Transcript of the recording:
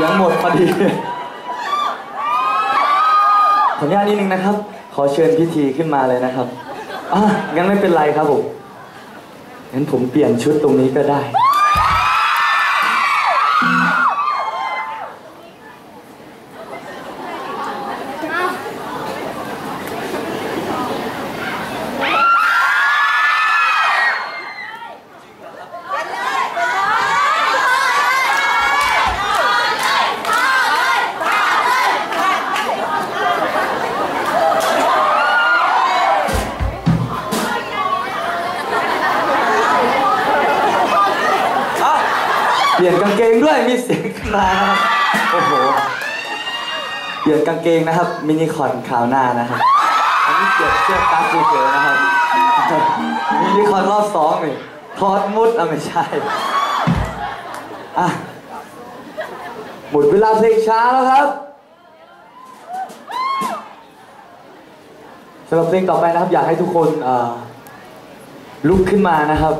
สียงหมดพอดีขออนุญาตนิดนึงนะครับ ขอเชิญพิธีขึ้นมาเลยนะครับอะงั้นไม่เป็นไรครับผมงั้นผมเปลี่ยนชุดตรงนี้ก็ได้ เปลี่ยนกางเกงด้วยมีเสียงขึ้นมานะครับโอ้โห เปลี่ยนกางเกงนะครับ มินิคอนขาวหน้านะครับ อันนี้เปลี่ยนเสื้อกั๊กเฉยๆนะครับ มินิคอนรอบสองนี่ทอดมุดอะไม่ใช่ อะ หมดเวลาเพลงช้าแล้วครับสำหรับเพลงต่อไปนะครับ อยากให้ทุกคนลุกขึ้นมานะครับ